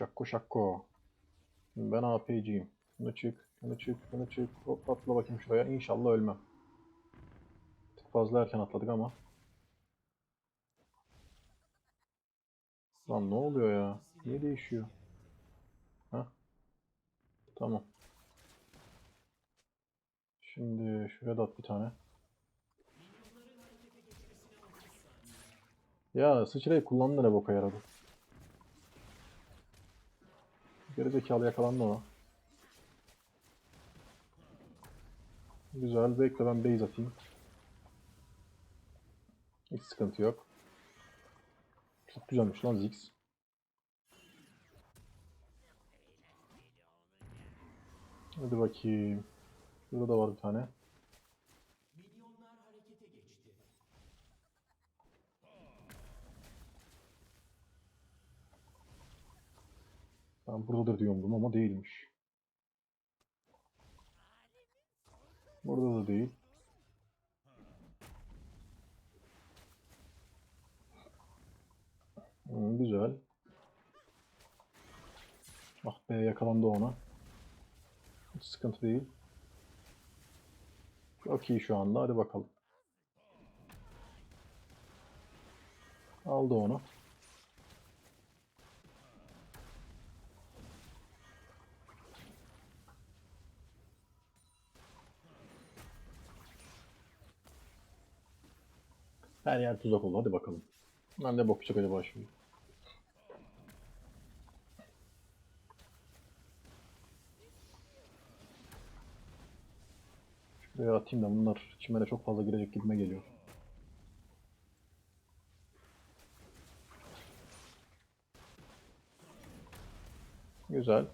Şakko şakko. Ben AP'ciyim. Bunu çık, bunu çık, bunu çık. Hop atla bakayım şuraya. İnşallah ölmem. Tık fazla erken atladık ama. Lan ne oluyor ya? Niye değişiyor? Ha? Tamam. Şimdi şuraya da at bir tane. Ya sıçrayı kullandı ne boka yaradı. Gerizekalı yakalandı ama. Güzel. Bekle ben base atayım. Hiç sıkıntı yok. Çok güzelmiş lan Ziggs. Hadi bakayım. Burada da var bir tane. Ben buradadır diyordum ama değilmiş. Burada da değil. Hmm, güzel. Ah be yakalandı ona. Hiç sıkıntı değil. Çok iyi şu anda. Hadi bakalım. Aldı onu. Her yer tuzak oldu. Hadi bakalım. Ben de bok acaba şimdi. Şuraya atayım da bunlar çimene çok fazla girecek gibime geliyor. Güzel.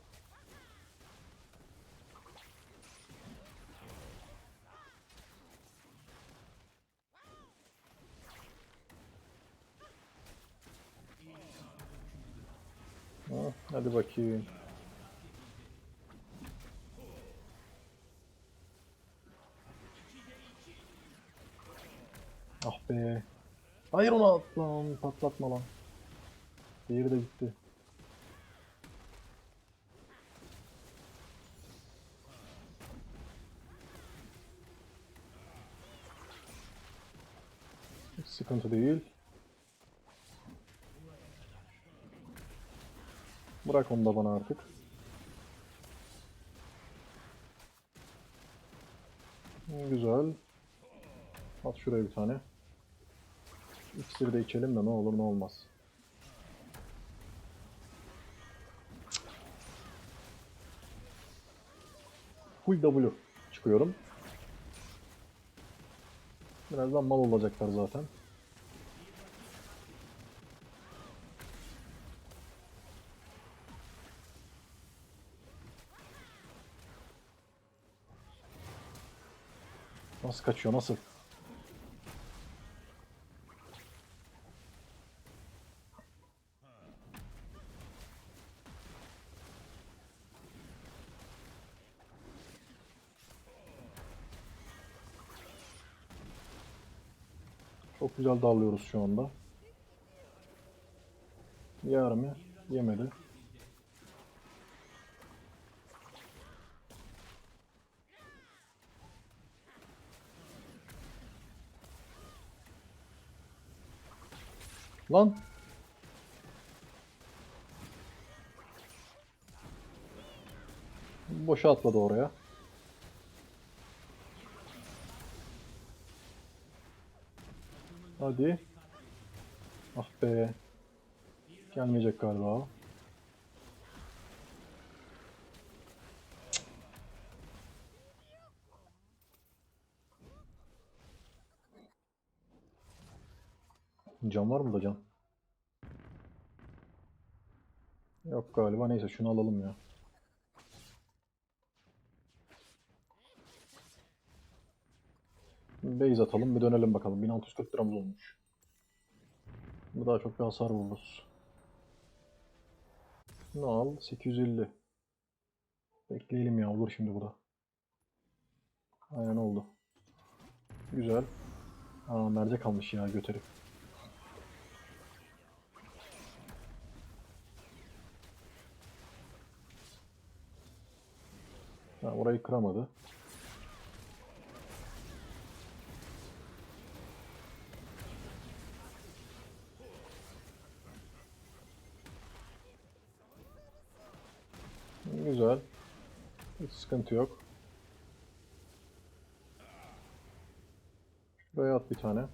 Ha, bakayım. Ah be. Hayır onu at lan. Patlatma lan. Diğeri de gitti. Sıkıntı değil. Bırak onu da bana artık. Güzel. At şuraya bir tane. İkisini de içelim de ne olur ne olmaz. Full W çıkıyorum. Birazdan mal olacaklar zaten. Nasıl kaçıyor nasıl? Çok güzel dağılıyoruz şu anda. Yer mi? Yemedi. Lan! Boşa atladı oraya. Hadi. Ah be. Gelmeyecek galiba. O. Can var mı da can? Yok galiba. Neyse şunu alalım ya. Base atalım bir dönelim bakalım. 1640 liramız olmuş. Bu daha çok bir hasar vururuz. Ne al? 850. Bekleyelim ya olur şimdi bu da. Aynen oldu. Güzel. Aa mercek kalmış ya götürüp. Tamam orayı kıramadı. Güzel. Hiç sıkıntı yok. Şuraya at bir tane.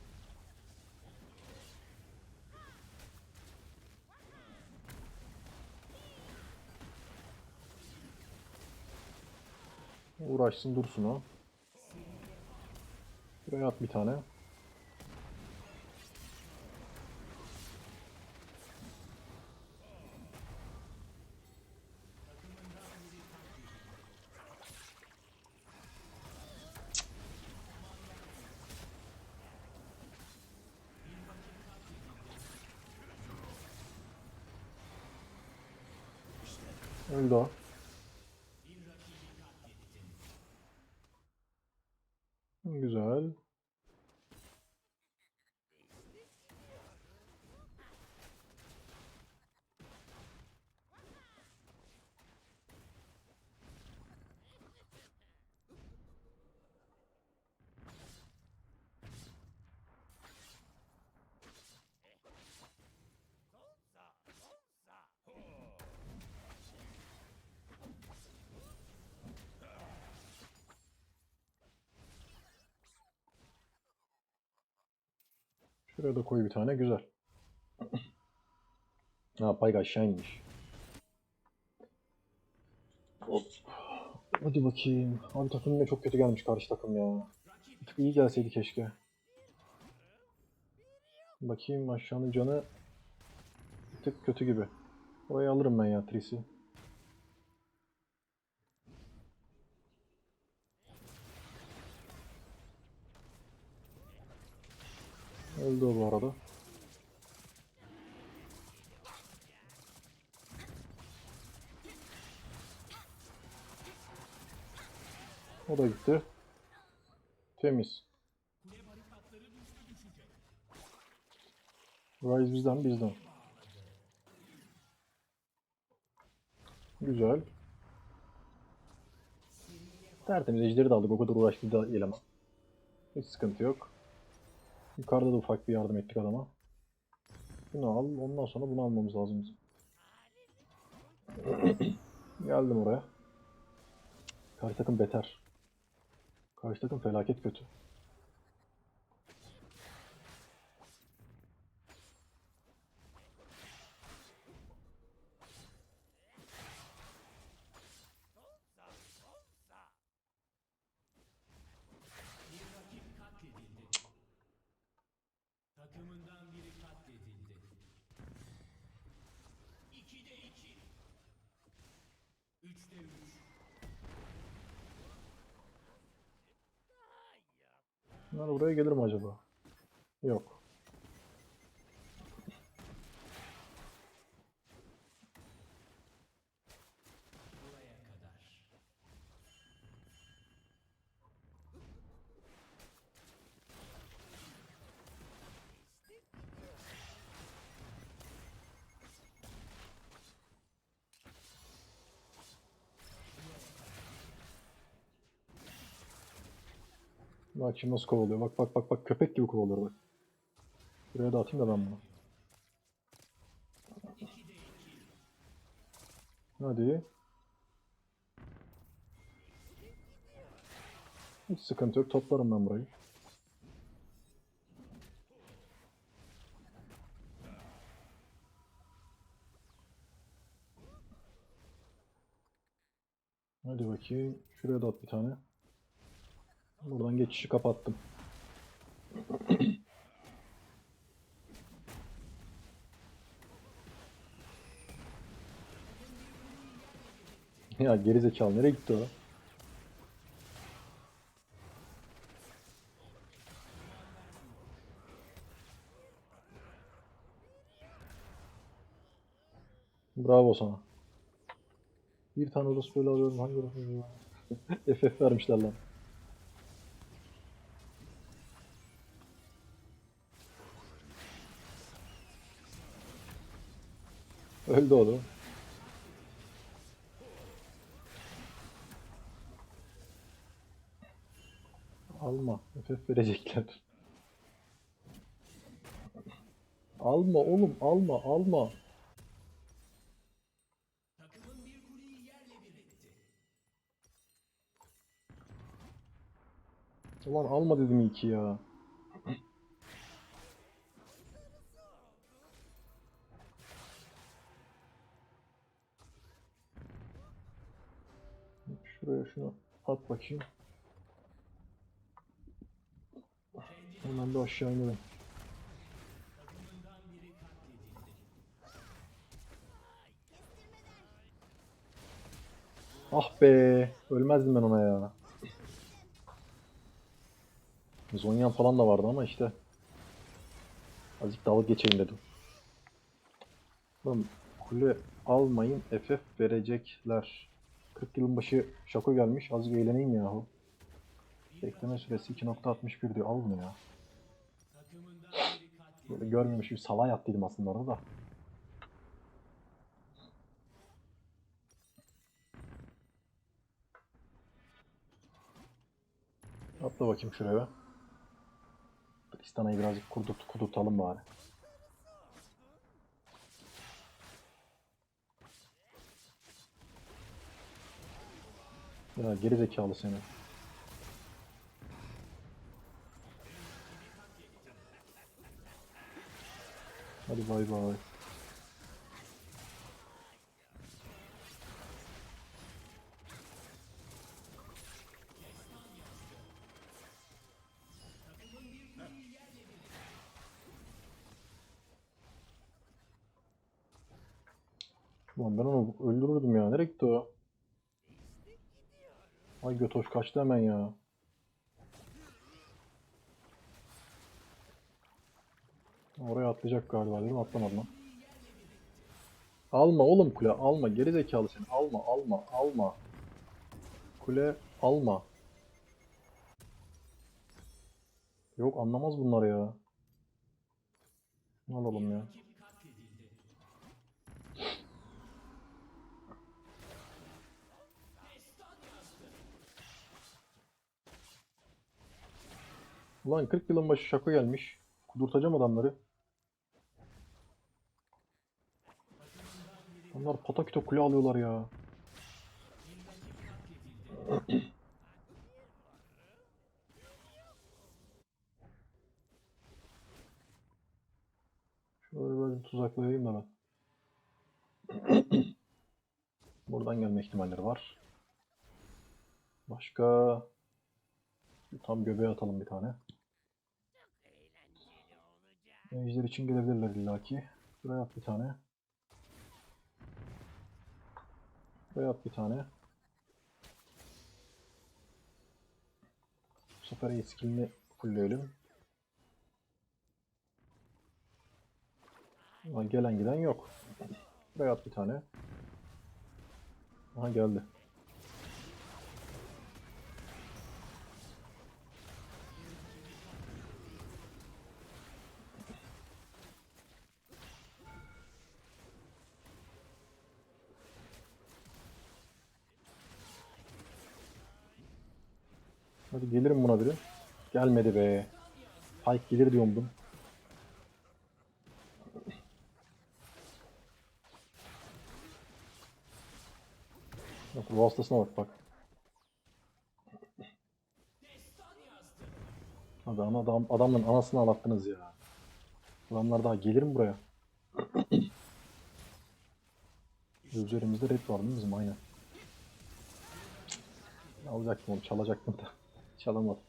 Uğraşsın dursun o. Şuraya at bir tane. Öldü o. Güzel. Şuraya da koy bir tane güzel. ha payga aşağı inmiş. Hop. Hadi bakayım. Abi takım yine çok kötü gelmiş karşı takım ya. Tık iyi gelseydi keşke. Bakayım aşağının canı bir tık kötü gibi. Orayı alırım ben ya Trisi. Öldü o bu arada. O da gitti. Temiz. Rise bizden bizden. Güzel. Tertemiz ejderi de aldık. O kadar uğraştı da eleman. Hiç sıkıntı yok. Yukarıda da ufak bir yardım ettik adama. Bunu al. Ondan sonra bunu almamız lazım. Geldim oraya. Karşı takım beter. Karşı takım felaket kötü. Bunlar buraya gelir mi acaba? Yok. Bak nasıl kovalıyor. Bak bak bak bak köpek gibi kovalıyor bak. Buraya da atayım da ben bunu. Hadi. Hiç sıkıntı yok. Toplarım ben burayı. Hadi bakayım. Şuraya da at bir tane. Buradan geçişi kapattım. ya geri zekalı nereye gitti o? Bravo sana. Bir tane orası böyle alıyorum. Hangi böyle? FF vermişler lan. Öldü oğlum. Alma. Nefes verecekler. Alma oğlum alma alma. Ulan alma dedim iki ya. Şuraya şunu at bakayım. Hemen bir aşağı inelim. Ah be, ölmezdim ben ona ya. Zonyan falan da vardı ama işte. Azıcık dalga geçeyim dedim. Oğlum kule almayın FF verecekler. 40 yılın başı şako gelmiş. Azıcık eğleneyim yahu. Bekleme süresi 2.61 diyor. Al bunu ya. Böyle görmemiş bir salay attıydım aslında orada da. Atla bakayım şuraya. Tristana'yı birazcık kurdurt, kudurtalım bari. Ya geri zekalı seni. Hadi bay bay. Ben onu öldürürdüm ya. Nereye gitti o? Ay götoş kaçtı hemen ya. Oraya atlayacak galiba değil mi? Atlamadı lan. Alma oğlum kule alma. Geri zekalı seni. Alma alma alma. Kule alma. Yok anlamaz bunlar ya. Ne alalım ya. Ulan 40 yılın başı şaka gelmiş. Kudurtacağım adamları. Onlar pataküte kule alıyorlar ya. Şöyle böyle tuzaklayayım da ben. Buradan gelme ihtimalleri var. Başka... Tam göbeğe atalım bir tane. Ejder için gelebilirler illaki. Buraya at bir tane. Buraya at bir tane. Bu sefer iyi skillini fullleyelim. Ama gelen giden yok. Buraya at bir tane. Aha geldi. Hadi gelirim buna biri. Gelmedi be. Pike gelir diyordum. Bak ruh hastasına bak bak. Ana adam, adamın anasını ağlattınız ya. Adamlar daha gelir mi buraya? Üzerimizde red var değil mi bizim aynen. Alacaktım onu çalacaktım da. Çalamadım.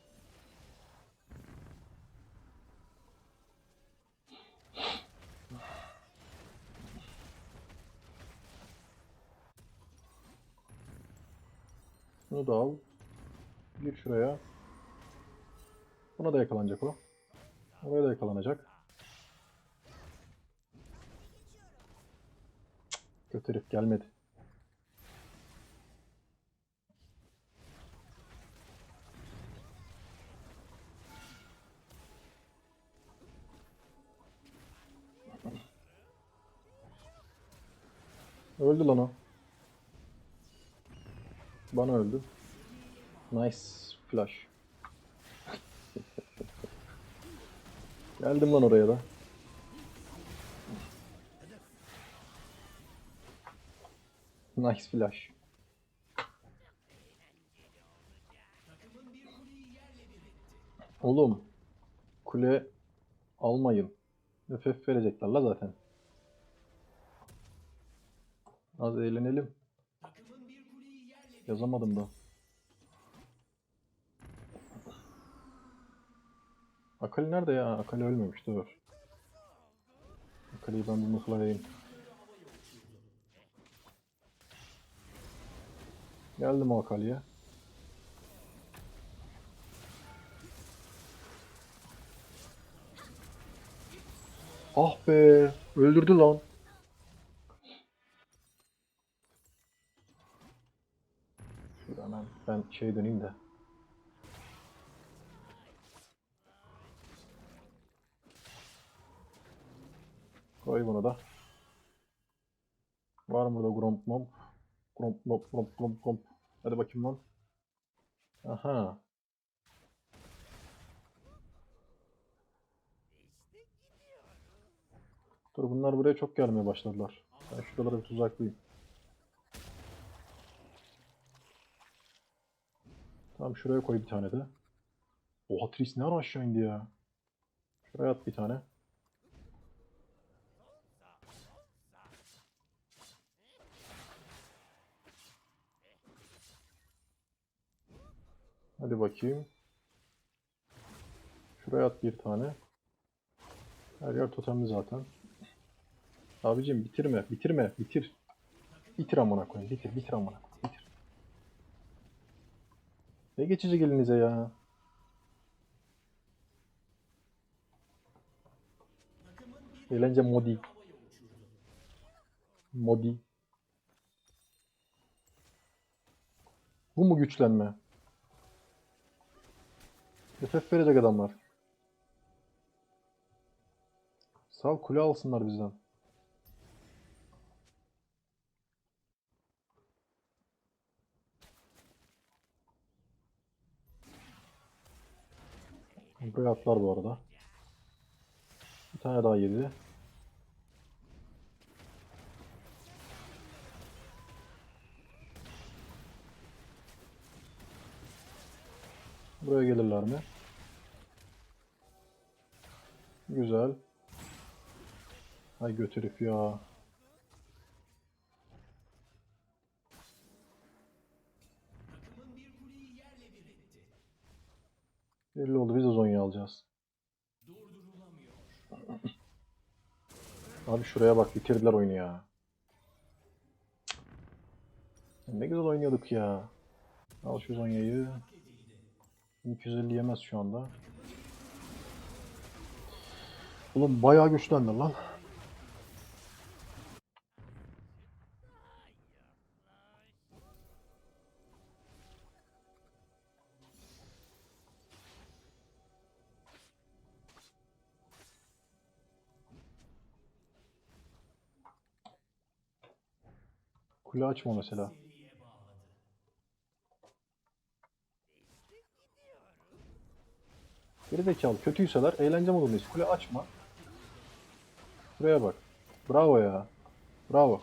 Bunu da al. Gir şuraya. Buna da yakalanacak o. Oraya da yakalanacak. Kötü gelmedi. Öldü lan o. Bana öldü. Nice flash. Geldim lan oraya da. Nice flash. Oğlum. Kule almayın. FF verecekler la zaten. Az eğlenelim. Yazamadım da. Akali nerede ya? Akali ölmemiş dur. Akali'yi ben bir mıhlayayım. Geldim o Akali'ye. Ah be! Öldürdü lan. Şurada hemen ben şey döneyim de. Koy bunu da. Var mı burada gromp momp? Gromp momp gromp gromp gromp. Hadi bakayım lan. Aha. Dur bunlar buraya çok gelmeye başladılar. Ben şuralara bir tuzaklayayım. Tamam şuraya koy bir tane de. Oha Tris ne ara aşağı indi ya. Şuraya at bir tane. Hadi bakayım. Şuraya at bir tane. Her yer totemli zaten. Abicim bitirme, bitirme, bitir. Bitir amına koyayım, bitir, bitir amına koyayım. Ne geçici gelinize ya? Eğlence modi. Modi. Bu mu güçlenme? FF verecek adamlar. Sal kule alsınlar bizden. Buraya atlar bu arada. Bir tane daha yedi. Buraya gelirler mi? Güzel. Ay götür herif ya. Belli oldu biz de alacağız. Abi şuraya bak bitirdiler oyunu ya. Ne güzel oynuyorduk ya. Al şu Zonya'yı. 250 yemez şu anda. Oğlum bayağı güçlendi lan. Kule açma mesela. Geri zekalı kötüyseler eğlence modundayız. Kule açma. Buraya bak. Bravo ya. Bravo.